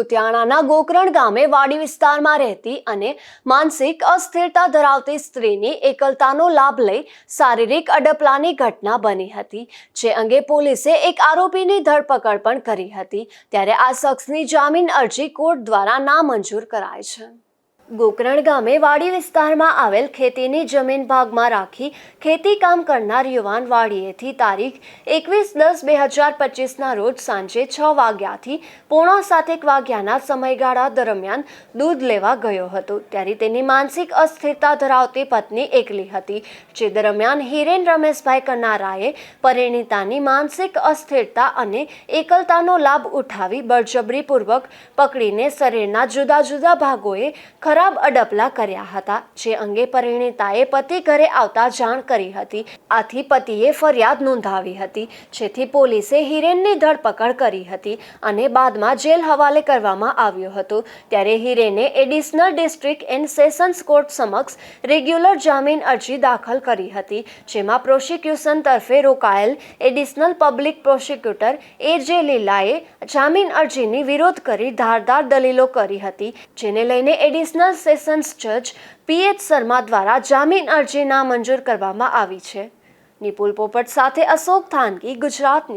કુતિયાણાના ગોકરણ ગામે વાડી વિસ્તારમાં રહેતી અને માનસિક અસ્થિરતા ધરાવતી સ્ત્રીની એકલતાનો લાભ લઈ શારીરિક અડપલાની ઘટના બની હતી, જે અંગે પોલીસે એક આરોપીની ધરપકડ પણ કરી હતી. ત્યારે આ શખ્સની જામીન અરજી કોર્ટ દ્વારા નામંજૂર કરાઈ છે. ગોકરણ ગામે વાડી વિસ્તારમાં આવેલ ખેતીની જમીન ભાગમાં રાખી ખેતી કામ કરનાર યુવાન વાડીએથી તારીખ એકવીસ દસ બે હજાર પચીસના રોજ સાંજે છ વાગ્યાથી પોણા સાતેક વાગ્યાના સમયગાળા દરમિયાન દૂધ લેવા ગયો હતો. ત્યારે તેની માનસિક અસ્થિરતા ધરાવતી પત્ની એકલી હતી, જે દરમિયાન હિરેન રમેશભાઈ કનારાએ પરિણીતાની માનસિક અસ્થિરતા અને એકલતાનો લાભ ઉઠાવી બળજબરીપૂર્વક પકડીને શરીરના જુદા જુદા ભાગોએ ખરાબ અડપલા કર્યા હતા. જે અંગે પરિણીતાએ પતિ ઘરે આવતા જાણ કરી હતી. આથી પતિએ ફરિયાદ નોંધાવી હતી, જેથી પોલીસે હિરેનની ધરપકડ કરી હતી અને બાદમાં જેલ હવાલે કરવામાં આવ્યો હતો. ત્યારે હિરેને additional district and sessions court સમક્ષ રેગ્યુલર જામીન અરજી દાખલ કરી હતી, જેમાં પ્રોસિક્યુશન તરફે રોકાયેલ additional public prosecutor A J લીલાએ જામીન અરજીની વિરોધ કરી ધારદાર દલીલો કરી હતી, જેને લઈને એડિશનલ સેશન્સ જજ પીએચ શર્મા દ્વારા જામીન અરજી નામંજૂર કરવામાં આવી છે. નિપુલ પોપટ સાથે અશોક થાનકી ગુજરાત ન્યૂઝ